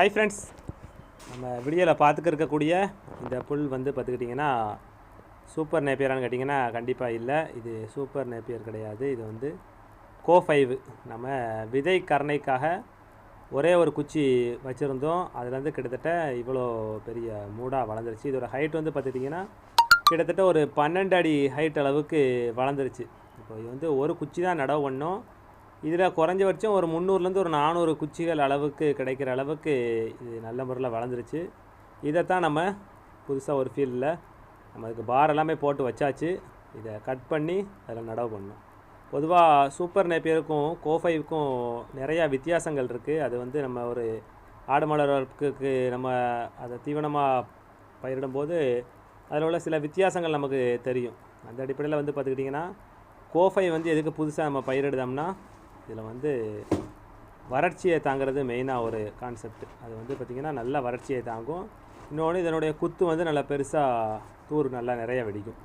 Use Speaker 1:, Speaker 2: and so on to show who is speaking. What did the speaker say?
Speaker 1: Hi friends நம்ம வீடியோவில் பார்த்துக்க இருக்கக்கூடிய இந்த புல் வந்து பார்த்துக்கிட்டிங்கன்னா சூப்பர் நேப்பியரானு கேட்டிங்கன்னா கண்டிப்பாக இல்லை. இது சூப்பர் நேப்பியர் கிடையாது. இது வந்து கோ ஃபைவ் நம்ம விதை கரணைக்காக ஒரே ஒரு குச்சி வச்சுருந்தோம். அதுலேருந்து கிட்டத்தட்ட இவ்வளோ பெரிய மூடாக வளர்ந்துருச்சு. இதோட ஹைட் வந்து பார்த்துக்கிட்டிங்கன்னா கிட்டத்தட்ட ஒரு பன்னெண்டு அடி ஹைட் அளவுக்கு வளர்ந்துருச்சு. இப்போ இது வந்து ஒரு குச்சி தான் நடவு பண்ணோம். இதில் குறைஞ்சபட்சம் ஒரு முந்நூறுலேருந்து ஒரு நானூறு குச்சிகள் அளவுக்கு கிடைக்கிற அளவுக்கு இது நல்ல முறையில் வளர்ந்துருச்சு. இதைத்தான் நம்ம புதுசாக ஒரு ஃபீல்டில் நம்ம அதுக்கு பார் எல்லாமே போட்டு வச்சாச்சு. இதை கட் பண்ணி அதில் நடவு பண்ணோம் பொதுவாக சூப்பர் நேப்பியருக்கும் கோஃபைவுக்கும் நிறையா வித்தியாசங்கள் இருக்குது அது வந்து நம்ம ஒரு ஆடு மலர்க்கு நம்ம அதை தீவனமாக பயிரிடும்போது அதில் உள்ள சில வித்தியாசங்கள் நமக்கு தெரியும். அந்த அடிப்படையில் வந்து பார்த்துக்கிட்டிங்கன்னா கோஃபை வந்து எதுக்கு புதுசாக நம்ம பயிரிடுதோம்னா இதில் வந்து வறட்சியை தாங்கிறது மெயினாக ஒரு கான்செப்ட் அது வந்து பார்த்திங்கன்னா நல்லா வறட்சியை தாங்கும். இன்னொன்று இதனுடைய குத்து வந்து நல்லா பெருசாக தூர் நல்லா நிறைய வெடிக்கும்.